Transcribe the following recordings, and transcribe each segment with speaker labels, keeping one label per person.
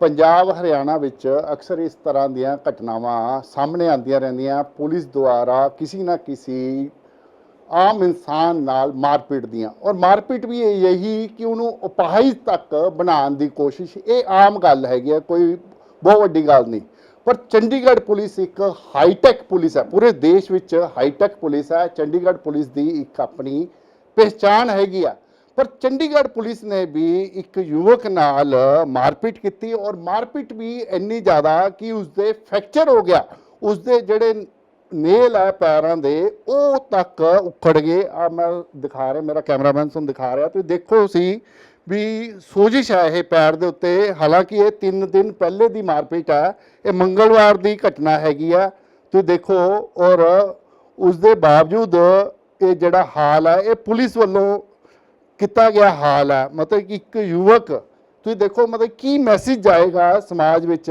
Speaker 1: ਪੰਜਾਬ, ਹਰਿਆਣਾ ਵਿੱਚ ਅਕਸਰ ਇਸ ਤਰ੍ਹਾਂ ਦੀਆਂ ਘਟਨਾਵਾਂ ਸਾਹਮਣੇ ਆਉਂਦੀਆਂ ਰਹਿੰਦੀਆਂ। ਪੁਲਿਸ ਦੁਆਰਾ ਕਿਸੇ ਨਾ ਕਿਸੇ ਆਮ ਇਨਸਾਨ ਨਾਲ ਮਾਰਪੀਟ ਦੀਆਂ। ਔਰ ਮਾਰਪੀਟ ਵੀ ਇਹੀ ਕਿ ਉਹਨੂੰ ਉਪਾਹਿਤ ਤੱਕ ਬਣਾਉਣ ਦੀ ਕੋਸ਼ਿਸ਼, ਇਹ ਆਮ ਗੱਲ ਹੈਗੀ ਹੈ, ਕੋਈ ਬਹੁਤ ਵੱਡੀ ਗੱਲ ਨਹੀਂ। ਪਰ ਚੰਡੀਗੜ੍ਹ ਪੁਲਿਸ ਇੱਕ ਹਾਈਟੈਕ ਪੁਲਿਸ ਹੈ। ਪੂਰੇ ਦੇਸ਼ ਵਿੱਚ ਹਾਈਟੈਕ ਪੁਲਿਸ ਹੈ। ਚੰਡੀਗੜ੍ਹ ਪੁਲਿਸ ਦੀ ਇੱਕ ਆਪਣੀ ਪਹਿਚਾਣ ਹੈਗੀ ਆ। ਪਰ ਚੰਡੀਗੜ੍ਹ ਪੁਲਿਸ ਨੇ ਵੀ ਇੱਕ ਯੁਵਕ ਨਾਲ ਮਾਰਪੀਟ ਕੀਤੀ ਔਰ ਮਾਰਪੀਟ ਵੀ ਇੰਨੀ ਜ਼ਿਆਦਾ ਕਿ ਉਸਦੇ ਫ੍ਰੈਕਚਰ ਹੋ ਗਿਆ। ਉਸਦੇ ਜਿਹੜੇ ਨੇਲ ਹੈ ਪੈਰਾਂ ਦੇ, ਉਹ ਤੱਕ ਉਖੜ ਗਏ। ਆ ਮੈਂ ਦਿਖਾ ਰਿਹਾ, ਮੇਰਾ ਕੈਮਰਾਮੈਨ ਤੁਹਾਨੂੰ ਦਿਖਾ ਰਿਹਾ। ਤੁਸੀਂ ਦੇਖੋ ਸੀ ਵੀ ਸੋਜਿਸ਼ ਹੈ ਇਹ ਪੈਰ ਦੇ ਉੱਤੇ। ਹਾਲਾਂਕਿ ਇਹ 3 ਦਿਨ ਪਹਿਲੇ ਦੀ ਮਾਰਪੀਟ ਹੈ ਇਹ ਮੰਗਲਵਾਰ ਦੀ ਘਟਨਾ ਹੈਗੀ ਆ। ਤੁਸੀਂ ਦੇਖੋ ਔਰ ਉਸ ਦੇ ਬਾਵਜੂਦ ਇਹ ਜਿਹੜਾ ਹਾਲ ਹੈ ਇਹ ਪੁਲਿਸ ਵੱਲੋਂ ਕੀਤਾ ਗਿਆ ਹਾਲ ਹੈ। ਮਤਲਬ ਕਿ ਇੱਕ ਯੁਵਕ, ਤੁਸੀਂ ਦੇਖੋ ਮਤਲਬ ਕੀ ਮੈਸੇਜ ਜਾਏਗਾ ਸਮਾਜ ਵਿੱਚ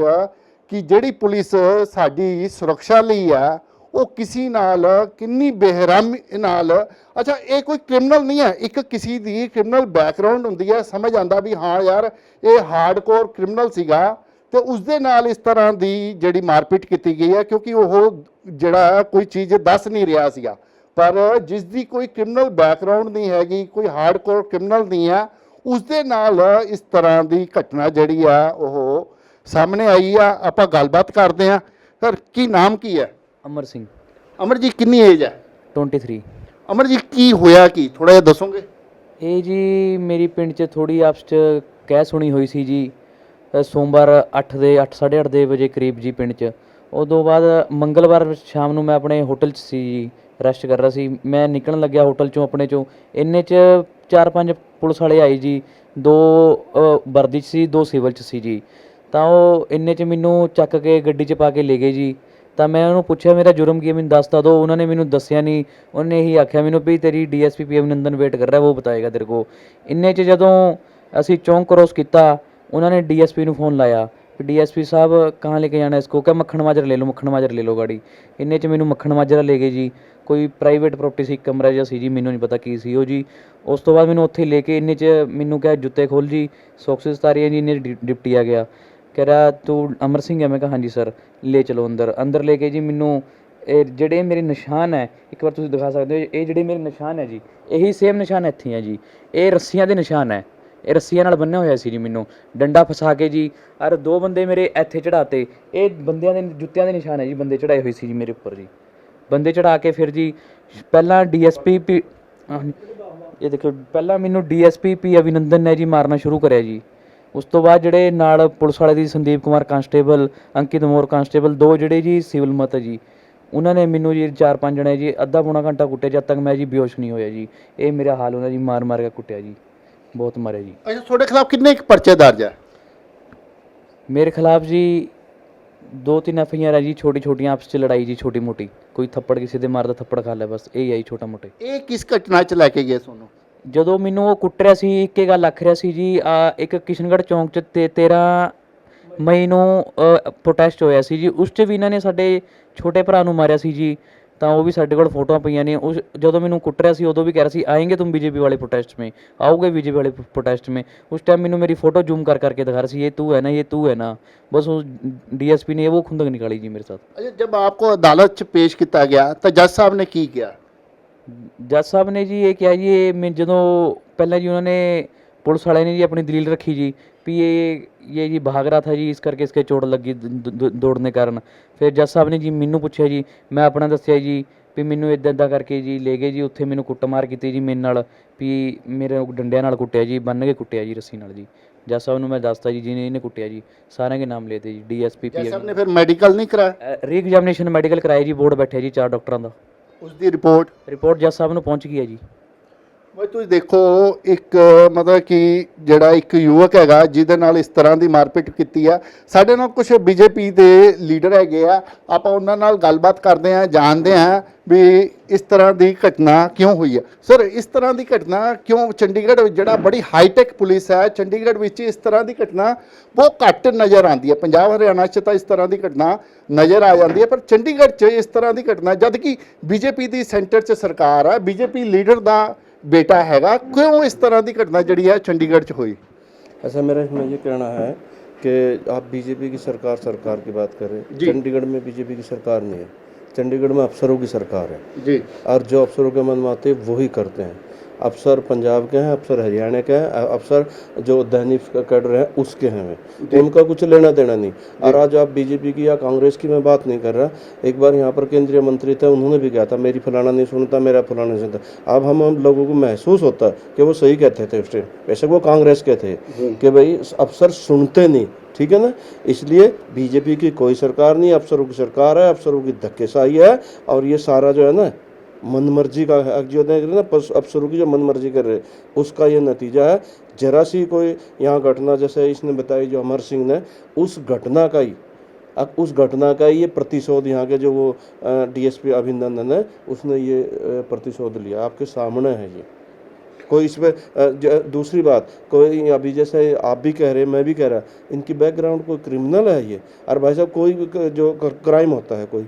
Speaker 1: ਕਿ ਜਿਹੜੀ ਪੁਲਿਸ ਸਾਡੀ ਸੁਰੱਖਿਆ ਲਈ ਹੈ, ਉਹ ਕਿਸੇ ਨਾਲ ਕਿੰਨੀ ਬੇਰਹਿਮੀ ਨਾਲ, ਅੱਛਾ, ਇਹ ਕੋਈ ਕ੍ਰਿਮੀਨਲ ਨਹੀਂ ਹੈ। ਇੱਕ ਕਿਸੇ ਦੀ ਕ੍ਰਿਮੀਨਲ ਬੈਕਗ੍ਰਾਉਂਡ ਹੁੰਦੀ ਹੈ, ਸਮਝ ਆਂਦਾ ਵੀ ਹਾਂ ਯਾਰ, ਇਹ ਹਾਰਡਕੋਰ ਕ੍ਰਿਮੀਨਲ ਸੀਗਾ ਤੇ ਉਸ ਦੇ ਨਾਲ ਇਸ ਤਰ੍ਹਾਂ ਦੀ ਜਿਹੜੀ ਮਾਰਪੀਟ ਕੀਤੀ ਗਈ ਹੈ, ਕਿਉਂਕਿ ਉਹ ਜਿਹੜਾ ਕੋਈ ਚੀਜ਼ ਦੱਸ ਨਹੀਂ ਰਿਹਾ ਸੀਗਾ। ਪਰ ਜਿਸ ਦੀ ਕੋਈ ਕ੍ਰਿਮੀਨਲ ਬੈਕਗ੍ਰਾਉਂਡ ਨਹੀਂ ਹੈਗੀ ਕੋਈ ਹਾਰਡਕੋਰ ਕ੍ਰਿਮੀਨਲ ਨਹੀਂ ਆ ਉਸ ਦੇ ਨਾਲ ਇਸ ਤਰ੍ਹਾਂ ਦੀ ਘਟਨਾ ਜਿਹੜੀ ਆ ਉਹ ਸਾਹਮਣੇ ਆਈ ਆ। ਆਪਾਂ ਗੱਲਬਾਤ ਕਰਦੇ ਆ ਸਰ ਕੀ ਨਾਮ ਕੀ ਹੈ?
Speaker 2: ਅਮਰ ਸਿੰਘ।
Speaker 1: ਅਮਰ ਜੀ ਕਿੰਨੀ ਏਜ ਹੈ?
Speaker 2: 23
Speaker 1: ਅਮਰ ਜੀ ਕੀ ਹੋਇਆ ਕੀ? ਥੋੜਾ ਜਿਹਾ ਦੱਸੋਗੇ?
Speaker 2: ਇਹ ਜੀ ਮੇਰੀ ਪਿੰਡ 'ਚ ਥੋੜੀ ਆਪਸ 'ਚ ਕਹਿ ਸੁਣੀ ਹੋਈ ਸੀ ਜੀ। ਅ, ਸੋਮਵਾਰ 8 ਦੇ 8 8:30 ਦੇ ਵਜੇ ਕਰੀਬ ਜੀ ਪਿੰਡ 'ਚ। ਉਦੋਂ ਬਾਅਦ ਮੰਗਲਵਾਰ ਸ਼ਾਮ ਨੂੰ ਮੈਂ ਆਪਣੇ ਹੋਟਲ 'ਚ ਸੀ ਜੀ ਰੈਸਟ ਕਰ ਰਿਹਾ ਸੀ। ਮੈਂ ਨਿਕਲਣ ਲੱਗਿਆ ਹੋਟਲ 'ਚੋਂ, ਆਪਣੇ 'ਚੋਂ। ਇੰਨੇ 'ਚ ਚਾਰ ਪੰਜ ਪੁਲਿਸ ਵਾਲੇ ਆਏ ਜੀ, ਦੋ ਵਰਦੀ 'ਚ ਸੀ, ਦੋ ਸਿਵਲ 'ਚ ਸੀ ਜੀ। ਤਾਂ ਉਹ ਇੰਨੇ 'ਚ ਮੈਨੂੰ ਚੱਕ ਕੇ ਗੱਡੀ 'ਚ ਪਾ ਕੇ ਲੈ ਗਏ ਜੀ। ਤਾਂ ਮੈਂ ਉਹਨੂੰ ਪੁੱਛਿਆ, ਮੇਰਾ ਜੁਰਮ ਕੀ ਹੈ? ਮੈਨੂੰ ਦੱਸ ਤਾ ਦੋ ਉਹਨਾਂ ਨੇ ਮੈਨੂੰ ਦੱਸਿਆ ਨਹੀਂ। ਉਹਨੇ ਇਹੀ ਆਖਿਆ ਮੈਨੂੰ, ਵੀ ਤੇਰੀ ਡੀਐਸਪੀ ਪੀ ਅਭਿਨੰਦਨ ਵੇਟ ਕਰ ਰਿਹਾ, ਉਹ ਬਤਾਏਗਾ ਤੇਰੇ ਕੋ ਇੰਨੇ 'ਚ ਜਦੋਂ ਅਸੀਂ ਚੌਂਕ ਕ੍ਰੋਸ ਕੀਤਾ, ਉਹਨਾਂ ਨੇ ਡੀਐਸਪੀ ਨੂੰ ਫੋਨ ਲਾਇਆ। ਡੀਐਸਪੀ ਸਾਹਿਬ ਕਹਾਂ ਲੈ ਕੇ ਜਾਣਾ ਇਸਕੋ? ਕਹ ਮੱਖਣ ਮਾਜਰਾ ਲੈ ਲਓ, ਮੱਖਣ ਮਾਜਰਾ ਲੈ ਲਓ ਗਾੜੀ। ਇੰਨੇ 'ਚ ਮੈਨੂੰ ਮੱਖਣ ਮਾਜਰਾ ਲੈ ਗਏ ਜੀ। ਕੋਈ ਪ੍ਰਾਈਵੇਟ ਪ੍ਰਾਪਰਟੀ ਸੀ ਕਮਰਾ ਜਿਹਾ ਸੀ ਜੀ, ਮੈਨੂੰ ਨਹੀਂ ਪਤਾ ਕੀ ਸੀ ਉਹ ਜੀ। ਉਸ ਤੋਂ ਬਾਅਦ ਮੈਨੂੰ ਉੱਥੇ ਲੈ ਕੇ ਇੰਨੇ 'ਚ ਮੈਨੂੰ ਕਿਹਾ ਜੁੱਤੇ ਖੋਲ ਜੀ ਸੌਕਸਿਸ ਤਾਰੀਆਂ ਜੀ, ਇੰਨੇ 'ਚ ਡਿ- ਡਿਪਟੀ ਆ ਗਿਆ। ਕਹਿ ਰਿਹਾ, ਤੂੰ ਅਮਰ ਸਿੰਘ ਹੈ ਮੈਂ ਕਿਹਾ ਹਾਂਜੀ ਸਰ? ਲੈ ਚਲੋ ਅੰਦਰ। ਅੰਦਰ ਲੈ ਕੇ ਜੀ ਮੈਨੂੰ ਇਹ ਜਿਹੜੇ ਮੇਰੇ ਨਿਸ਼ਾਨ ਹੈ, ਇੱਕ ਵਾਰ ਤੁਸੀਂ ਦਿਖਾ ਸਕਦੇ ਹੋ, ਇਹ ਜਿਹੜੇ ਮੇਰੇ ਨਿਸ਼ਾਨ ਹੈ ਜੀ, ਇਹੀ ਸੇਮ ਨਿਸ਼ਾਨ ਇੱਥੇ ਹੈ ਜੀ। ਇਹ ਰੱਸੀਆਂ ਦੇ ਨਿਸ਼ਾਨ ਹੈ। ਇਹ ਰੱਸੀਆਂ ਨਾਲ ਬੰਨਿਆ ਹੋਇਆ ਸੀ ਜੀ ਮੈਨੂੰ। ਡੰਡਾ ਫਸਾ ਕੇ ਜੀ ਅਰ ਦੋ ਬੰਦੇ ਮੇਰੇ ਇੱਥੇ ਚੜਾਤੇ ਇਹ ਬੰਦਿਆਂ ਦੇ ਜੁੱਤਿਆਂ ਦੇ ਨਿਸ਼ਾਨ ਹੈ ਜੀ, ਬੰਦੇ ਚੜਾਏ ਹੋਏ ਸੀ ਜੀ ਮੇਰੇ ਉੱਪਰ ਜੀ। ਬੰਦੇ ਚੜਾ ਕੇ ਫਿਰ ਜੀ, ਪਹਿਲਾਂ ਡੀਐਸਪੀ ਪੀ ਇਹ ਦੇਖੋ, ਪਹਿਲਾਂ ਮੈਨੂੰ ਡੀਐਸਪੀ ਪੀ ਅਭਿਨੰਦਨ ਨੇ ਜੀ ਮਾਰਨਾ ਸ਼ੁਰੂ ਕਰਿਆ ਜੀ। ਉਸ ਤੋਂ ਬਾਅਦ ਜਿਹੜੇ ਨਾਲ ਪੁਲਿਸ ਵਾਲੇ ਦੀ ਸੰਦੀਪ ਕੁਮਾਰ ਕਾਂਸਟੇਬਲ, ਅੰਕਿਤ ਮੋਰ ਕਾਂਸਟੇਬਲ, ਦੋ ਜਿਹੜੇ ਜੀ ਸਿਵਲ ਮਤ ਜੀ। ਉਹਨਾਂ ਨੇ ਮੈਨੂੰ ਜੀ ਚਾਰ ਪੰਜ ਜਣੇ ਜੀ, ਅੱਧਾ ਪੌਣਾ ਘੰਟਾ ਕੁੱਟਿਆ, ਜਦ ਤੱਕ ਮੈਂ ਜੀ ਬੇਹੋਸ਼ ਨਹੀਂ ਹੋਇਆ ਜੀ। ਇਹ ਮੇਰਾ ਹਾਲ ਉਹਨਾਂ ਜੀ ਮਾਰ ਮਾਰ ਕੇ ਕੁੱਟਿਆ ਜੀ। ਬਹੁਤ ਮਾਰਿਆ ਜੀ।
Speaker 1: ਅੱਛਾ ਤੁਹਾਡੇ ਖਿਲਾਫ ਕਿੰਨੇ ਕੁ ਪਰਚੇ ਦਰਜ ਹੈ
Speaker 2: ਮੇਰੇ ਖਿਲਾਫ ਜੀ ਦੋ ਤਿੰਨ ਐਫ ਆਈ ਆਰ ਹੈ ਜੀ ਛੋਟੀ ਛੋਟੀਆਂ ਆਪਸ 'ਚ ਲੜਾਈ ਜੀ ਛੋਟੀ ਮੋਟੀ। ਕੋਈ ਥੱਪੜ ਕਿਸੇ ਦੇ ਮਾਰਦਾ ਥੱਪੜ ਖਾ ਲਿਆ ਬਸ ਇਹ ਹੀ ਜੀ ਛੋਟਾ ਮੋਟੇ।
Speaker 1: ਇਹ ਕਿਸ ਘਟਨਾ 'ਚ ਲੈ ਕੇ ਗਏ ਤੁਹਾਨੂੰ?
Speaker 2: ਜਦੋਂ ਮੈਨੂੰ ਉਹ ਕੁੱਟ ਰਿਹਾ ਸੀ ਇੱਕੇ ਗੱਲ ਆਖ ਰਿਹਾ ਸੀ ਜੀ ਆ ਇੱਕ ਕਿਸ਼ਨਗੜ੍ਹ ਚੌਂਕ 'ਚ ਤੇ 13 ਮਈ ਨੂੰ ਪ੍ਰੋਟੈਸਟ ਹੋਇਆ ਸੀ ਜੀ। ਉਸ 'ਚ ਵੀ ਇਹਨਾਂ ਨੇ ਸਾਡੇ ਛੋਟੇ ਭਰਾ ਨੂੰ ਮਾਰਿਆ ਸੀ ਜੀ। ਤਾਂ ਉਹ ਵੀ ਸਾਡੇ ਕੋਲ ਫੋਟੋਆਂ ਪਈਆਂ ਨੇ। ਉਸ ਜਦੋਂ ਮੈਨੂੰ ਕੁੱਟ ਰਿਆ ਸੀ ਉਦੋਂ ਵੀ ਕਹਿ ਰਿਹਾ ਸੀ ਆਏਗੇ ਤੁਮ ਬੀਜੇਪੀ ਵਾਲੇ ਪ੍ਰੋਟੈਸਟ ਮੇ ਆਓਗੇ ਬੀਜੇਪੀ ਵਾਲੇ ਪ੍ਰੋਟੈਸਟ ਮੇ? ਉਸ ਟਾਈਮ ਮੈਨੂੰ ਮੇਰੀ ਫੋਟੋ ਜ਼ੂਮ ਕਰ ਕਰਕੇ ਦਿਖਾ ਰਿਹਾ ਸੀ ਇਹ ਤੂੰ ਹੈ ਨਾ ਇਹ ਤੂੰ ਹੈ ਨਾ। बस उस डीएसपी ने वो खुंदक निकाली जी मेरे साथ
Speaker 1: अच्छा जब ਅਦਾਲਤ 'ਚ ਪੇਸ਼ ਕੀਤਾ ਗਿਆ ਤਾਂ ਜੱਜ ਸਾਹਿਬ ਨੇ ਕੀ ਕਿਹਾ?
Speaker 2: ਜੱਜ ਸਾਹਿਬ ਨੇ ਜੀ ਇਹ ਕਿਹਾ ਜੀ ਇਹ ਮੈਂ ਜਦੋਂ ਪਹਿਲਾਂ ਜੀ ਉਹਨਾਂ ਨੇ ਪੁਲਿਸ ਵਾਲੇ ਨੇ ਜੀ ਆਪਣੀ ਦਲੀਲ ਰੱਖੀ ਜੀ ਵੀ ਇਹ ਇਹ ਜੀ ਭਾਗ ਰਹਾ ਥਾ ਜੀ ਇਸ ਕਰਕੇ ਇਸਕੇ ਚੋਟ ਲੱਗੀ ਦੌੜਨੇ ਕਾਰਨ। ਫਿਰ ਜੱਜ ਸਾਹਿਬ ਨੇ ਜੀ ਮੈਨੂੰ ਪੁੱਛਿਆ ਜੀ ਮੈਂ ਆਪਣਾ ਦੱਸਿਆ ਜੀ ਵੀ ਮੈਨੂੰ ਇਦਾਂ ਇਦਾਂ ਕਰਕੇ ਜੀ ਲੈ ਗਏ ਜੀ ਉੱਥੇ ਮੈਨੂੰ ਕੁੱਟਮਾਰ ਕੀਤੀ ਜੀ ਮੇਰੇ ਨਾਲ ਵੀ ਮੇਰੇ ਡੰਡਿਆਂ ਨਾਲ ਕੁੱਟਿਆ ਜੀ ਬੰਨ ਕੇ ਕੁੱਟਿਆ ਜੀ ਰੱਸੀ ਨਾਲ ਜੀ। ਜੱਜ ਸਾਹਿਬ ਨੂੰ ਮੈਂ ਦੱਸਤਾ ਜੀ ਜਿਹਨੇ ਇਹਨੇ ਕੁੱਟਿਆ ਜੀ ਸਾਰਿਆਂ ਦੇ ਨਾਮ ਲੇਤੇ ਜੀ ਡੀਐਸਪੀ
Speaker 1: ਜੱਜ
Speaker 2: ਪੀ
Speaker 1: ਸਾਹਿਬ ਨੇ ਫਿਰ ਮੈਡੀਕਲ ਨਹੀਂ ਕਰਾਇਆ?
Speaker 2: ਰੀ ਐਗਜ਼ਾਮੀਨੇਸ਼ਨ ਮੈਡੀਕਲ ਕਰਾਇਆ ਜੀ ਬੋਰਡ ਬੈਠਿਆ ਜੀ ਚਾਰ ਡਾਕਟਰਾਂ ਦਾ।
Speaker 1: ਉਸ ਦੀ ਰਿਪੋਰਟ?
Speaker 2: ਰਿਪੋਰਟ ਜੱਜ ਸਾਹਿਬ ਨੂੰ ਪਹੁੰਚ ਗਈ ਹੈ ਜੀ।
Speaker 1: ਬਈ ਤੁਸੀਂ ਦੇਖੋ, ਇੱਕ, ਮਤਲਬ ਕਿ ਜਿਹੜਾ ਇੱਕ ਯੁਵਕ ਹੈਗਾ, ਜਿਹਦੇ ਨਾਲ ਇਸ ਤਰ੍ਹਾਂ ਦੀ ਮਾਰਪੀਟ ਕੀਤੀ ਆ, ਸਾਡੇ ਨਾਲ ਕੁਝ ਬੀਜੇਪੀ ਦੇ ਲੀਡਰ ਹੈਗੇ ਆ, ਆਪਾਂ ਉਹਨਾਂ ਨਾਲ ਗੱਲਬਾਤ ਕਰਦੇ ਆ, ਜਾਣਦੇ ਆ ਵੀ ਇਸ ਤਰ੍ਹਾਂ ਦੀ ਘਟਨਾ ਕਿਉਂ ਹੋਈ ਆ। ਸਰ ਇਸ ਤਰ੍ਹਾਂ ਦੀ ਘਟਨਾ ਕਿਉਂ, ਚੰਡੀਗੜ੍ਹ ਵਿੱਚ ਜਿਹੜਾ ਬੜੀ ਹਾਈਟੈਕ ਪੁਲਿਸ ਹੈ, ਚੰਡੀਗੜ੍ਹ ਵਿੱਚ ਇਸ ਤਰ੍ਹਾਂ ਦੀ ਘਟਨਾ ਬਹੁਤ ਘੱਟ ਨਜ਼ਰ ਆਉਂਦੀ ਹੈ ਪੰਜਾਬ, ਹਰਿਆਣਾ 'ਚ ਤਾਂ ਇਸ ਤਰ੍ਹਾਂ ਦੀ ਘਟਨਾ ਨਜ਼ਰ ਆ ਜਾਂਦੀ ਹੈ ਪਰ ਚੰਡੀਗੜ੍ਹ 'ਚ ਇਸ ਤਰ੍ਹਾਂ ਦੀ ਘਟਨਾ, ਜਦ ਕਿ ਬੀਜੇਪੀ ਦੀ ਸੈਂਟਰ 'ਚ ਸਰਕਾਰ ਹੈ ਬੀਜੇਪੀ ਲੀਡਰ ਦਾ बेटा हैगा क्यों इस तरह की घटना जड़ी है चंडीगढ़ च हुई
Speaker 3: ऐसा मेरा इसमें ये कहना है कि आप बीजेपी की सरकार सरकार की बात कर रहे हैं
Speaker 1: जी।
Speaker 3: चंडीगढ़ में बीजेपी की सरकार नहीं है चंडीगढ़ में अफसरों की सरकार है
Speaker 1: ਜੀ
Speaker 3: और जो अफसरों के मन में आते हैं वही करते हैं अफसर पंजाब के हैं अफसर हरियाणा के हैं अफसर जो दैनिक कैडर हैं उसके हैं वे। उनका कुछ लेना देना नहीं। और आज आप बीजेपी की या कांग्रेस की मैं बात नहीं कर रहा एक बार यहाँ पर केंद्रीय मंत्री थे उन्होंने भी कहा था मेरी फलाना नहीं सुनता मेरा फलाना नहीं सुनता। अब हम हम लोगों को महसूस होता है कि वो सही कहते थे उस टाइम। बेशक वो कांग्रेस के थे कि भाई अफसर सुनते नहीं ठीक है ना? इसलिए बीजेपी की कोई सरकार नहीं अफसरों की सरकार है अफसरों की धक्केशाही है और ये सारा जो है ना मनमर्जी का है, जो ना अफसरों की जो मनमर्जी कर रहे उसका यह नतीजा है, जरा सी कोई यहाँ घटना जैसे इसने बताई जो अमर सिंह ने, उस घटना का ही, अब उस घटना का ये प्रतिशोध यहाँ के जो वो डीएसपी अभिनंदन है, उसने ये प्रतिशोध लिया, आपके सामने है ये। कोई इसमें दूसरी बात, कोई अभी जैसे आप भी कह रहे हैं, मैं भी कह रहा इनकी बैकग्राउंड कोई क्रिमिनल है ये? अरे भाई साहब, कोई जो क्राइम होता है कोई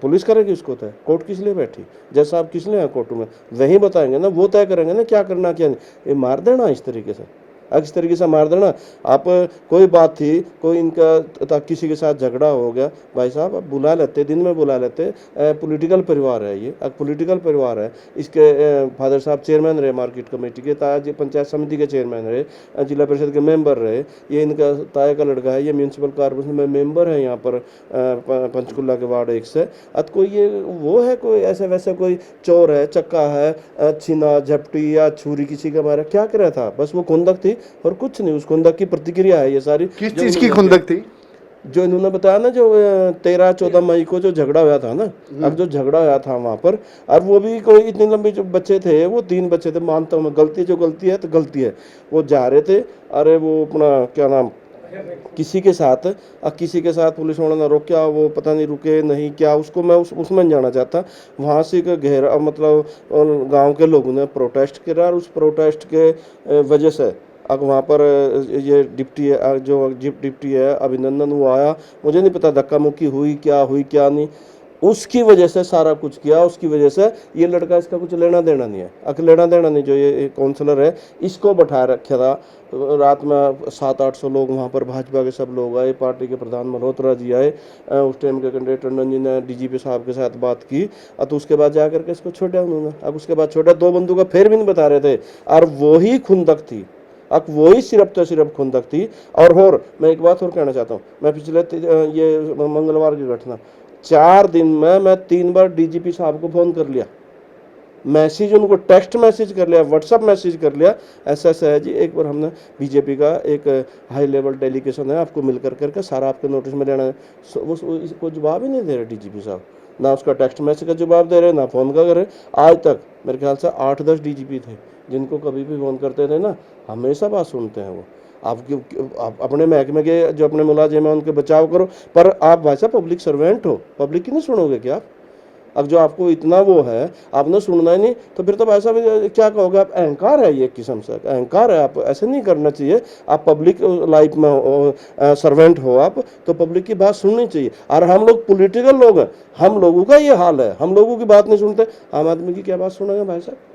Speaker 3: पुलिस करेगी उसको तय? कोर्ट किस लिए बैठी? जैसा आप किस लिए हैं कोर्ट में? वहीं बताएँगे ना, वो तय करेंगे ना, क्या करना, क्या नहीं? ये मार देना इस तरीके से। अब इस तरीके से मार देना। आप, कोई बात थी, कोई इनका किसी के साथ झगड़ा हो गया, भाई साहब, आप बुला लेते, दिन में बुला लेते पॉलिटिकल परिवार है ये एक पॉलिटिकल परिवार है। इसके फादर साहब चेयरमैन रहे मार्केट कमेटी के ताज पंचायत समिति के चेयरमैन रहे जिला परिषद के मेंबर रहे। ये इनका ताया का लड़का है, ये म्यूनसिपल कॉर्पोरेशन में मेंबर है यहाँ पर पंचकुला के वार्ड एक से। अब कोई ये, वो है कोई ऐसे वैसे कोई चोर है, चक्का है छीना, झपटी या छुरी किसी का मारा क्या कर रहा था? बस वो खुंदक थी? और कुछ नहीं उस खुंदक की प्रतिक्रिया है ये सारी।
Speaker 1: किस चीज़ की खुंदक थी?
Speaker 3: जो इन्होंने बताया ना जो तेरह चौदह मई को जो झगड़ा हुआ था ना अब जो झगड़ा हुआ था वहाँ पर और वो भी कोई इतनी लंबी जो बच्चे थे वो तीन बच्चे थे मानता हूँ गलती जो गलती है तो गलती है। वो जा रहे थे अरे वो अपना क्या नाम किसी के साथ अब किसी के साथ पुलिस वालों ने रोका वो पता नहीं रुके नहीं क्या उसको मैं उस उसमें जाना चाहता। वहाँ से एक घेरा मतलब गाँव के लोगों ने प्रोटेस्ट करा और उस प्रोटेस्ट के वजह से अब वहाँ पर, ये डिप्टी है जो जिप डिप्टी है, अभिनंदन, वो आया। मुझे नहीं पता धक्का मुक्की हुई क्या हुई क्या नहीं। उसकी वजह से सारा कुछ किया, उसकी वजह से ये लड़का इसका कुछ लेना देना नहीं है। अक लेना देना नहीं, जो ये काउंसलर है, इसको बैठा रखा था। रात में सात आठ सौ लोग वहाँ पर, भाजपा के सब लोग आए, पार्टी के प्रधान मल्होत्रा जी आए। उस टाइम के कैंडिडेट टंडन जी ने डीजीपी साहब के साथ बात की। और तो उसके बाद जा करके इसको छोड़ा उन्होंने। अब उसके बाद छोड़ा, दो बंदूक का फिर भी नहीं बता रहे थे। और वही खुंदक थी। अब वही सिर्फ़ तो सिर्फ़ खुंदक थी और और मैं एक बात और कहना चाहता हूँ। मैं पिछले ये मंगलवार की घटना चार दिन में मैं तीन बार डीजीपी साहब को फ़ोन कर लिया। मैसेज, उनको टेक्स्ट मैसेज कर लिया व्हाट्सअप मैसेज कर लिया। ऐसा ऐसा है जी, एक बार हमने बीजेपी का एक हाई लेवल डेलीगेशन है, आपको मिल कर करके सारा आपके नोटिस में लेना है। वो जवाब ही नहीं दे रहे डीजीपी साहब। ना उसका टेक्स्ट मैसेज का जवाब दे रहे, ना फ़ोन का कर रहे। आज तक मेरे ख्याल से आठ दस डीजीपी थे, जिनको कभी भी फ़ोन करते थे ना, हमेशा बात सुनते हैं वो। आप आप अपने महकमे के, जो अपने मुलाजिम हैं, उनके बचाव करो। पर आप भाई साहब पब्लिक सर्वेंट हो। पब्लिक की नहीं सुनोगे क्या आप? अब जो आपको इतना वो है आपने सुनना ही नहीं तो फिर तो भाई साहब क्या कहोगे आप अहंकार है ये एक किस्म से अहंकार है आप ऐसे नहीं करना चाहिए आप पब्लिक लाइफ में सर्वेंट हो आप तो पब्लिक की बात सुननी चाहिए और हम लोग पॉलिटिकल लोग हैं हम लोगों का ये हाल है हम लोगों की बात नहीं सुनते आम आदमी की क्या बात सुनेंगे भाई साहब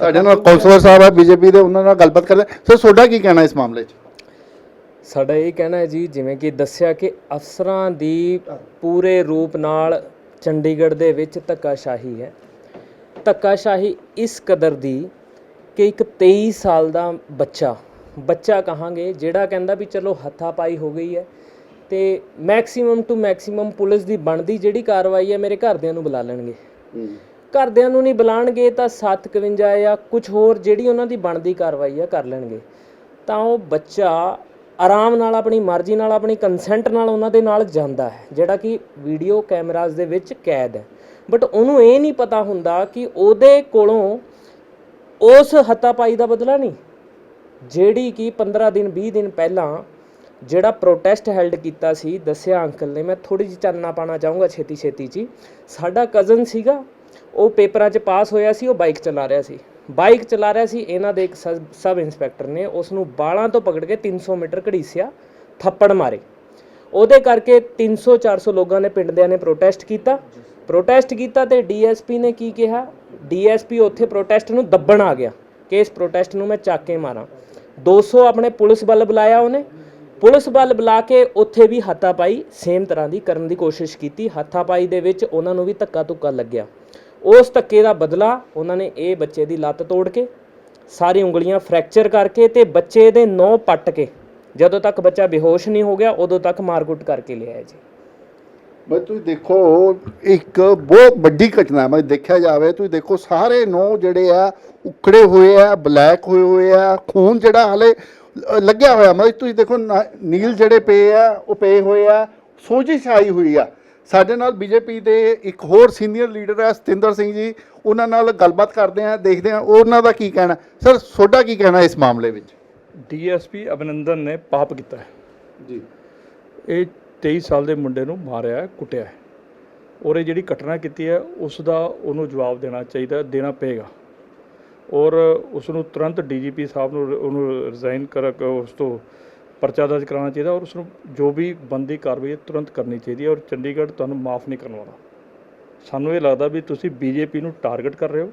Speaker 1: ਸਾਡੇ ਨਾਲ ਕਾਉਂਸਲਰ ਸਾਹਿਬ ਹੈ ਬੀਜੇਪੀ ਦੇ ਉਹਨਾਂ ਨਾਲ ਗੱਲਬਾਤ ਕਰਦੇ ਸਰ ਤੁਹਾਡਾ ਕੀ ਕਹਿਣਾ ਇਸ ਮਾਮਲੇ 'ਚ
Speaker 4: ਸਾਡਾ ਇਹ ਕਹਿਣਾ ਹੈ ਜੀ ਜਿਵੇਂ ਕਿ ਦੱਸਿਆ ਕਿ ਅਫਸਰਾਂ ਦੀ ਪੂਰੇ ਰੂਪ ਨਾਲ ਚੰਡੀਗੜ੍ਹ ਦੇ ਵਿੱਚ ਧੱਕਾਸ਼ਾਹੀ ਹੈ। ਧੱਕਾਸ਼ਾਹੀ ਇਸ ਕਦਰ ਦੀ ਕਿ ਇੱਕ 23 ਸਾਲ ਦਾ ਬੱਚਾ ਬੱਚਾ ਕਹਾਂਗੇ ਜਿਹੜਾ ਕਹਿੰਦਾ ਵੀ ਚਲੋ ਹੱਥਾਪਾਈ ਹੋ ਗਈ ਹੈ ਤੇ ਮੈਕਸਿਮਮ ਟੂ ਮੈਕਸਿਮਮ ਪੁਲਿਸ ਦੀ ਬਣਦੀ ਜਿਹੜੀ ਕਾਰਵਾਈ ਹੈ ਮੇਰੇ ਘਰਦਿਆਂ ਨੂੰ ਬੁਲਾ ਲੈਣਗੇ। ਘਰਦਿਆਂ ਨੂੰ ਨਹੀਂ ਬੁਲਾਣਗੇ ਤਾਂ 751 ਜਾਂ ਕੁਝ ਹੋਰ ਜਿਹੜੀ ਉਹਨਾਂ ਦੀ ਬਣਦੀ ਕਾਰਵਾਈ ਆ ਕਰ ਲੈਣਗੇ। ਤਾਂ ਉਹ ਬੱਚਾ ਆਰਾਮ ਨਾਲ, ਆਪਣੀ ਮਰਜ਼ੀ ਨਾਲ, ਆਪਣੀ ਕੰਸੈਂਟ ਨਾਲ ਉਹਨਾਂ ਦੇ ਨਾਲ ਜਾਂਦਾ ਹੈ, ਜਿਹੜਾ ਕਿ ਵੀਡੀਓ ਕੈਮਰਾਜ਼ ਦੇ ਵਿੱਚ ਕੈਦ ਹੈ। ਬਟ ਉਹਨੂੰ ਇਹ ਨਹੀਂ ਪਤਾ ਹੁੰਦਾ ਕਿ ਉਹਦੇ ਕੋਲੋਂ ਉਸ ਹੱਤਾਪਾਈ ਦਾ ਬਦਲਾ ਨਹੀਂ, ਜਿਹੜੀ ਕਿ 15 ਦਿਨ 20 ਦਿਨ ਪਹਿਲਾਂ ਜਿਹੜਾ ਪ੍ਰੋਟੈਸਟ ਹੈਲਡ ਕੀਤਾ ਸੀ, ਦੱਸਿਆ ਅੰਕਲ ਨੇ, ਮੈਂ ਥੋੜੀ ਜਿਹੀ ਚਾਨਣਾ ਪਾਣਾ ਚਾਹੂੰਗਾ ਛੇਤੀ ਛੇਤੀ ਜੀ। ਸਾਡਾ ਕਜ਼ਨ ਸੀਗਾ, ਉਹ ਪੇਪਰਾਂ 'ਚ ਪਾਸ ਹੋਇਆ ਸੀ, ਉਹ ਬਾਈਕ ਚਲਾ ਰਿਹਾ ਸੀ। ਬਾਈਕ ਚਲਾ ਰਿਹਾ ਸੀ, ਇਹਨਾਂ ਦੇ ਇੱਕ ਸਬ ਸਬ ਇੰਸਪੈਕਟਰ ਨੇ ਉਸ ਨੂੰ ਬਾਲਾਂ ਤੋਂ ਪਕੜ ਕੇ 300 ਮੀਟਰ ਘੜੀਸਿਆ, ਥੱਪੜ ਮਾਰੇ। ਉਹਦੇ ਕਰਕੇ 300 400 ਲੋਕਾਂ ਨੇ ਪਿੰਡਿਆਂ ਨੇ ਪ੍ਰੋਟੈਸਟ ਕੀਤਾ। ਪ੍ਰੋਟੈਸਟ ਕੀਤਾ ਤੇ ਡੀਐਸਪੀ ਨੇ ਕੀ ਕਿਹਾ? ਡੀਐਸਪੀ ਉੱਥੇ ਪ੍ਰੋਟੈਸਟ ਨੂੰ ਦੱਬਣ ਆ ਗਿਆ। ਕਿ ਇਸ ਪ੍ਰੋਟੈਸਟ ਨੂੰ ਮੈਂ ਚੱਕ ਕੇ ਮਾਰਾਂ। 200 ਆਪਣੇ ਪੁਲਿਸ ਬਲ ਬੁਲਾਇਆ ਉਹਨੇ। ਪੁਲਿਸ ਬਲ ਬੁਲਾ ਕੇ ਉੱਥੇ ਵੀ ਹੱਥਾਪਾਈ ਸੇਮ ਤਰ੍ਹਾਂ ਦੀ ਕਰਨ ਦੀ ਕੋਸ਼ਿਸ਼ ਕੀਤੀ। ਹੱਥਾਪਾਈ ਦੇ ਵਿੱਚ ਉਹਨਾਂ ਨੂੰ ਵੀ ਧੱਕਾ ਧੁੱਕਾ ਲੱਗਿਆ। ਉਸ ਧੱਕੇ ਦਾ ਬਦਲਾ ਉਹਨਾਂ ਨੇ ਇਹ ਬੱਚੇ ਦੀ ਲੱਤ ਤੋੜ ਕੇ, ਸਾਰੀ ਉਂਗਲੀਆਂ ਫ੍ਰੈਕਚਰ ਕਰਕੇ ਤੇ ਬੱਚੇ ਦੇ ਨੌ ਪੱਟ ਕੇ, ਜਦੋਂ ਤੱਕ ਬੱਚਾ ਬੇਹੋਸ਼ ਨਹੀਂ ਹੋ ਗਿਆ, ਉਦੋਂ ਤੱਕ ਮਾਰਕੁੱਟ ਕਰਕੇ ਲਿਆਇਆ ਜੀ।
Speaker 1: ਮੈਂ ਤੁਸੀਂ ਦੇਖੋ, ਇੱਕ ਬਹੁਤ ਵੱਡੀ ਘਟਨਾ ਹੈ ਮੈਂ ਦੇਖਿਆ ਜਾਵੇ, ਤੁਸੀਂ ਦੇਖੋ ਸਾਰੇ ਨੌ ਜਿਹੜੇ ਆ, ਉਖੜੇ ਹੋਏ ਆ, ਬਲੈਕ ਹੋਏ ਹੋਏ ਆ, ਖੂਨ ਜਿਹੜਾ ਹਲੇ ਲੱਗਿਆ ਹੋਇਆ। ਮੈਂ ਤੁਸੀਂ ਦੇਖੋ ਨੀਲ ਜਿਹੜੇ ਪਏ ਆ, ਉਹ ਪਏ ਹੋਏ ਆ, ਸੋਜਿਸ਼ ਆਈ ਹੋਈ ਆ। ਸਾਡੇ ਨਾਲ ਬੀਜੇਪੀ ਦੇ ਇੱਕ ਹੋਰ ਸੀਨੀਅਰ ਲੀਡਰ ਹੈ ਸਤਿੰਦਰ ਸਿੰਘ ਜੀ ਉਹਨਾਂ ਨਾਲ ਗੱਲਬਾਤ ਕਰਦੇ ਆ ਦੇਖਦੇ ਆ ਉਹਨਾਂ ਦਾ ਕੀ ਕਹਿਣਾ? ਸਰ ਤੁਹਾਡਾ ਕੀ ਕਹਿਣਾ ਇਸ ਮਾਮਲੇ ਵਿੱਚ?
Speaker 5: ਡੀਐਸਪੀ ਅਭਿਨੰਦਨ ਨੇ ਪਾਪ ਕੀਤਾ ਹੈ।
Speaker 1: ਜੀ।
Speaker 5: ਇਹ 23 ਸਾਲ ਦੇ ਮੁੰਡੇ ਨੂੰ ਮਾਰਿਆ ਹੈ, ਕੁੱਟਿਆ ਹੈ। ਔਰ ਇਹ ਜਿਹੜੀ ਘਟਨਾ ਕੀਤੀ ਹੈ ਉਸ ਦਾ ਉਹਨੂੰ ਜਵਾਬ ਦੇਣਾ ਚਾਹੀਦਾ ਦੇਣਾ ਪਏਗਾ। ਔਰ ਉਸ ਨੂੰ ਤੁਰੰਤ ਡੀਜੀਪੀ ਸਾਹਿਬ ਨੂੰ ਉਹਨੂੰ ਰਿਜ਼ਾਈਨ ਕਰ ਉਸ ਤੋਂ ਪਰਚਾ ਦਰਜ ਕਰਾਉਣਾ ਚਾਹੀਦਾ ਔਰ ਉਸ ਨੂੰ ਜੋ ਵੀ ਬੰਦੀ ਕਾਰਵਾਈ ਹੈ ਤੁਰੰਤ ਕਰਨੀ ਚਾਹੀਦੀ ਹੈ ਔਰ ਚੰਡੀਗੜ੍ਹ ਤੁਹਾਨੂੰ ਮਾਫ ਨਹੀਂ ਕਰਨ ਵਾਲਾ। ਸਾਨੂੰ ਇਹ ਲੱਗਦਾ ਵੀ ਤੁਸੀਂ ਬੀਜੇਪੀ ਨੂੰ ਟਾਰਗੇਟ ਕਰ ਰਹੇ ਹੋ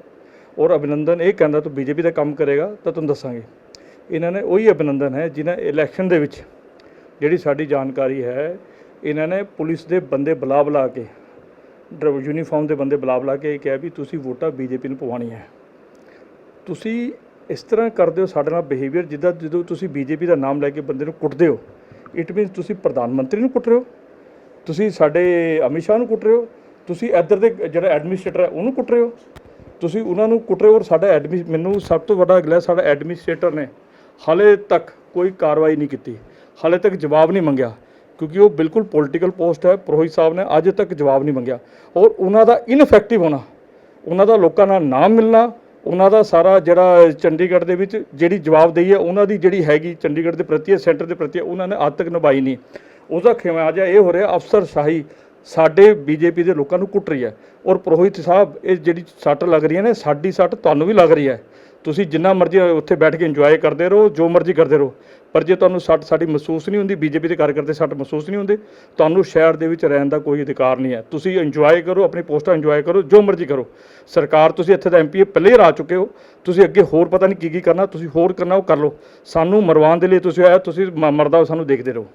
Speaker 5: ਔਰ ਅਭਿਨੰਦਨ ਇਹ ਕਹਿੰਦਾ ਤੂੰ ਬੀਜੇਪੀ ਦਾ ਕੰਮ ਕਰੇਗਾ ਤਾਂ ਤੁਹਾਨੂੰ ਦੱਸਾਂਗੇ। ਇਹਨਾਂ ਨੇ ਉਹੀ ਅਭਿਨੰਦਨ ਹੈ ਜਿਨ੍ਹਾਂ ਇਲੈਕਸ਼ਨ ਦੇ ਵਿੱਚ ਜਿਹੜੀ ਸਾਡੀ ਜਾਣਕਾਰੀ ਹੈ, ਇਹਨਾਂ ਨੇ ਪੁਲਿਸ ਦੇ ਬੰਦੇ ਬੁਲਾ ਬੁਲਾ ਕੇ, ਡਰ- ਯੂਨੀਫਾਰਮ ਦੇ ਬੰਦੇ ਬੁਲਾ ਬੁਲਾ ਕੇ ਇਹ ਕਿਹਾ ਵੀ ਤੁਸੀਂ ਵੋਟਾਂ ਬੀਜੇਪੀ ਨੂੰ ਪਵਾਉਣੀ ਹੈ ਤੁਸੀਂ ਇਸ ਤਰ੍ਹਾਂ ਕਰਦੇ ਹੋ ਸਾਡੇ ਨਾਲ ਬਿਹੇਵੀਅਰ ਜਿੱਦਾਂ ਜਦੋਂ ਤੁਸੀਂ ਬੀਜੇਪੀ ਦਾ ਨਾਮ ਲੈ ਕੇ ਬੰਦੇ ਨੂੰ ਕੁੱਟਦੇ ਹੋ ਇਟ ਮੀਨਸ ਤੁਸੀਂ ਪ੍ਰਧਾਨ ਮੰਤਰੀ ਨੂੰ ਕੁੱਟ ਰਹੇ ਹੋ, ਤੁਸੀਂ ਸਾਡੇ ਅਮਿਤ ਸ਼ਾਹ ਨੂੰ ਕੁੱਟ ਰਹੇ ਹੋ, ਤੁਸੀਂ ਇੱਧਰ ਦੇ ਜਿਹੜਾ ਐਡਮਿਨਿਸਟ੍ਰੇਟਰ ਹੈ ਉਹਨੂੰ ਕੁੱਟ ਰਹੇ ਹੋ, ਤੁਸੀਂ ਉਹਨਾਂ ਨੂੰ ਕੁੱਟ ਰਹੇ ਹੋ ਔਰ ਸਾਡਾ ਐਡਮਿਨ ਮੈਨੂੰ ਸਭ ਤੋਂ ਵੱਡਾ ਅਗਲਾ ਸਾਡਾ ਐਡਮਿਨਿਸਟ੍ਰੇਟਰ ਨੇ ਹਾਲੇ ਤੱਕ ਕੋਈ ਕਾਰਵਾਈ ਨਹੀਂ ਕੀਤੀ, ਹਾਲੇ ਤੱਕ ਜਵਾਬ ਨਹੀਂ ਮੰਗਿਆ, ਕਿਉਂਕਿ ਉਹ ਬਿਲਕੁਲ ਪੋਲੀਟੀਕਲ ਪੋਸਟ ਹੈ ਪ੍ਰੋਹਿਤ ਸਾਹਿਬ ਨੇ ਅੱਜ ਤੱਕ ਜਵਾਬ ਨਹੀਂ ਮੰਗਿਆ ਔਰ ਉਹਨਾਂ ਦਾ ਇਨਫੈਕਟਿਵ ਹੋਣਾ, ਉਹਨਾਂ ਦਾ ਲੋਕਾਂ ਨਾਲ ਨਾਮ ਮਿਲਣਾ ਉਹਨਾਂ ਦਾ ਸਾਰਾ ਜਿਹੜਾ ਚੰਡੀਗੜ੍ਹ ਦੇ ਵਿੱਚ ਜਿਹੜੀ ਜਵਾਬਦੇਹੀ ਹੈ, ਉਹਨਾਂ ਦੀ ਜਿਹੜੀ ਹੈਗੀ ਚੰਡੀਗੜ੍ਹ ਦੇ ਪ੍ਰਤੀ ਸੈਂਟਰ ਦੇ ਪ੍ਰਤੀ ਉਹਨਾਂ ਨੇ ਅੱਜ ਨਿਭਾਈ ਨਹੀਂ। ਉਹਦਾ ਖਿਮਾਜਾ ਇਹ ਹੋ ਰਿਹਾ, ਅਫਸਰ ਸ਼ਾਹੀ ਸਾਡੇ ਬੀਜੇਪੀ ਦੇ ਲੋਕਾਂ ਨੂੰ ਕੁੱਟ ਰਹੀ ਹੈ ਔਰ ਪ੍ਰੋਹਿਤ ਸਾਹਿਬ, ਇਹ ਜਿਹੜੀ ਸੱਟ ਲੱਗ ਰਹੀ ਹੈ ਨੇ, ਸਾਡੀ ਸੱਟ ਤੁਹਾਨੂੰ ਵੀ ਲੱਗ ਰਹੀ ਹੈ। ਤੁਸੀਂ ਜਿੰਨਾ ਮਰਜ਼ੀ ਉੱਥੇ ਬੈਠ ਕੇ ਇੰਜੋਏ ਕਰਦੇ ਰਹੋ ਜੋ ਮਰਜ਼ੀ ਕਰਦੇ ਰਹੋ। ਪਰ ਜੇ ਤੁਹਾਨੂੰ ਸੱਟ ਸਾਡੀ ਮਹਿਸੂਸ ਨਹੀਂ ਹੁੰਦੀ ਬੀਜੇਪੀ ਦੇ ਕਾਰਜਕਰਤੇ ਸੱਟ ਮਹਿਸੂਸ ਨਹੀਂ ਹੁੰਦੇ ਤੁਹਾਨੂੰ ਸ਼ਹਿਰ ਦੇ ਵਿੱਚ ਰਹਿਣ ਦਾ ਕੋਈ ਅਧਿਕਾਰ ਨਹੀਂ ਹੈ। ਤੁਸੀਂ ਇੰਜੋਏ ਕਰੋ ਆਪਣੀ ਪੋਸਟਾਂ ਇੰਜੋਏ ਕਰੋ ਜੋ ਮਰਜ਼ੀ ਕਰੋ। ਸਰਕਾਰ ਤੁਸੀਂ ਇੱਥੇ ਦਾ ਐਮਪੀ ਪਲੇਅਰ ਆ ਚੁੱਕੇ ਹੋ। ਤੁਸੀਂ ਅੱਗੇ ਹੋਰ ਪਤਾ ਨਹੀਂ ਕੀ ਕੀ ਕਰਨਾ ਤੁਸੀਂ ਹੋਰ ਕਰਨਾ ਉਹ ਕਰ ਲਓ। ਸਾਨੂੰ ਮਰਵਾਉਣ ਦੇ ਲਈ ਤੁਸੀਂ ਆਇਆ ਤੁਸੀਂ ਮਰਦਾ ਹੋਇਆ ਸਾਨੂੰ ਦੇਖਦੇ ਰਹੋ।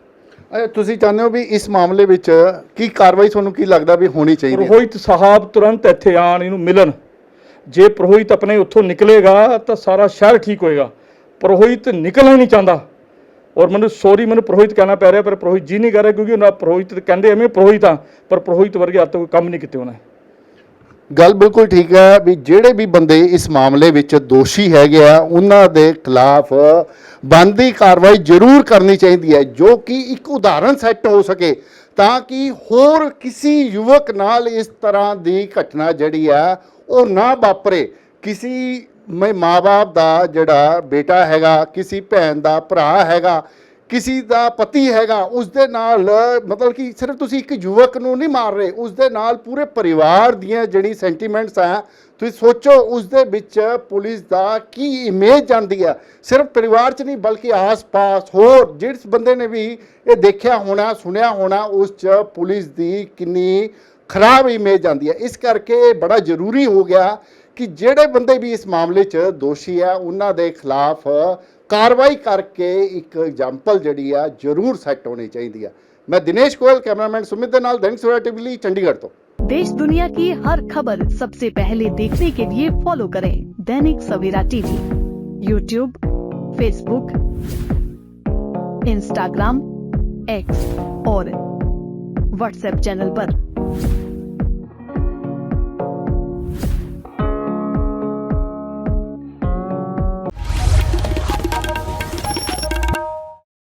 Speaker 1: ਤੁਸੀਂ ਚਾਹੁੰਦੇ ਹੋ ਵੀ ਇਸ ਮਾਮਲੇ ਵਿੱਚ ਕੀ ਕਾਰਵਾਈ ਤੁਹਾਨੂੰ ਕੀ ਲੱਗਦਾ ਵੀ ਹੋਣੀ ਚਾਹੀਦੀ ਹੈ?
Speaker 5: ਪ੍ਰੋਹਿਤ ਸਾਹਿਬ ਤੁਰੰਤ ਇੱਥੇ ਆਣ ਇਹਨੂੰ ਮਿਲਣ। ਜੇ ਪ੍ਰੋਹਿਤ ਆਪਣੇ ਉੱਥੋਂ ਨਿਕਲੇਗਾ ਤਾਂ ਸਾਰਾ ਸ਼ਹਿਰ ਠੀਕ ਹੋਏਗਾ। ਪ੍ਰੋਹਿਤ ਨਿਕਲਣਾ ਨਹੀਂ ਚਾਹੁੰਦਾ। ਔਰ ਮੈਨੂੰ ਸੌਰੀ ਮੈਨੂੰ ਪ੍ਰੋਹਿਤ ਕਹਿਣਾ ਪੈ ਰਿਹਾ, ਪਰ ਪ੍ਰੋਹਿਤ ਜੀ ਨਹੀਂ ਕਰ ਰਿਹਾ ਕਿਉਂਕਿ ਉਹਨਾਂ ਪ੍ਰੋਹਿਤ ਕਹਿੰਦੇ ਐਵੇਂ ਪ੍ਰੋਹਿਤ ਆ, ਪਰ ਪ੍ਰੋਹਿਤ ਵਰਗੇ ਹੱਥ ਕੋਈ ਕੰਮ ਨਹੀਂ ਕੀਤੇ ਉਹਨੇ
Speaker 1: ਗੱਲ ਬਿਲਕੁਲ ਠੀਕ ਹੈ ਵੀ ਜਿਹੜੇ ਵੀ ਬੰਦੇ ਇਸ ਮਾਮਲੇ ਵਿੱਚ ਦੋਸ਼ੀ ਹੈਗੇ ਆ, ਉਹਨਾਂ ਦੇ ਖਿਲਾਫ ਬਣਦੀ ਕਾਰਵਾਈ ਜ਼ਰੂਰ ਕਰਨੀ ਚਾਹੀਦੀ ਹੈ, ਜੋ ਕਿ ਇੱਕ ਉਦਾਹਰਣ ਸੈੱਟ ਹੋ ਸਕੇ, ਤਾਂ ਕਿ ਹੋਰ ਕਿਸੇ ਯੁਵਕ ਨਾਲ ਇਸ ਤਰ੍ਹਾਂ ਦੀ ਘਟਨਾ ਜਿਹੜੀ ਆ ਉਹ ਨਾ ਵਾਪਰੇ। ਕਿਸੇ ਮੈਂ ਮਾਪੇ ਦਾ ਜਿਹੜਾ ਬੇਟਾ ਹੈਗਾ, ਕਿਸੇ ਭੈਣ ਦਾ ਭਰਾ ਹੈਗਾ, ਕਿਸੇ ਦਾ ਪਤੀ ਹੈਗਾ ਉਸ ਦੇ ਨਾਲ, ਮਤਲਬ ਕਿ ਸਿਰਫ ਤੁਸੀਂ ਇੱਕ ਯੁਵਕ ਨੂੰ ਨਹੀਂ ਮਾਰ ਰਹੇ ਉਸ ਦੇ ਨਾਲ ਪੂਰੇ ਪਰਿਵਾਰ ਦੀਆਂ ਜਿਹੜੀ ਸੈਂਟੀਮੈਂਟਸ ਆ, ਤੁਸੀਂ ਸੋਚੋ ਉਸ ਦੇ ਵਿੱਚ ਪੁਲਿਸ ਦਾ ਕੀ ਇਮੇਜ ਜਾਂਦੀ ਆ। ਸਿਰਫ ਪਰਿਵਾਰ 'ਚ ਨਹੀਂ, ਬਲਕਿ ਆਸ-ਪਾਸ ਹੋਰ ਜਿਸ ਬੰਦੇ ਨੇ ਵੀ ਇਹ ਦੇਖਿਆ ਹੋਣਾ, ਸੁਣਿਆ ਹੋਣਾ, ਉਸ 'ਚ ਪੁਲਿਸ ਦੀ ਕਿੰਨੀ ਖਰਾਬ ਇਮੇਜ ਆਉਂਦੀ ਹੈ ਇਸ ਕਰਕੇ ਇਹ ਬੜਾ ਜ਼ਰੂਰੀ ਹੋ ਗਿਆ ਕਿ ਜਿਹੜੇ ਬੰਦੇ ਵੀ ਇਸ ਮਾਮਲੇ 'ਚ ਦੋਸ਼ੀ ਆ ਉਹਨਾਂ ਦੇ ਖਿਲਾਫ ਕਾਰਵਾਈ ਕਰਕੇ ਇੱਕ ਐਗਜ਼ਾਮਪਲ ਜਿਹੜੀ ਆ ਜ਼ਰੂਰ ਸੈੱਟ ਹੋਣੀ ਚਾਹੀਦੀ ਆ ਮੈਂ ਦਿਨੇਸ਼ ਗੋਇਲ ਕੈਮਰਾਮੈਨ ਸੁਮਿਤ ਦੇ ਨਾਲ ਦੈਨਿਕ ਸਵੇਰਾ ਟੀਵੀ ਲਈ ਚੰਡੀਗੜ੍ਹ ਤੋਂ
Speaker 6: देश दुनिया की हर खबर सबसे पहले देखने के लिए फॉलो करें Dainik Savera TV YouTube Facebook Instagram X और व्हाट्सएप चैनल पर।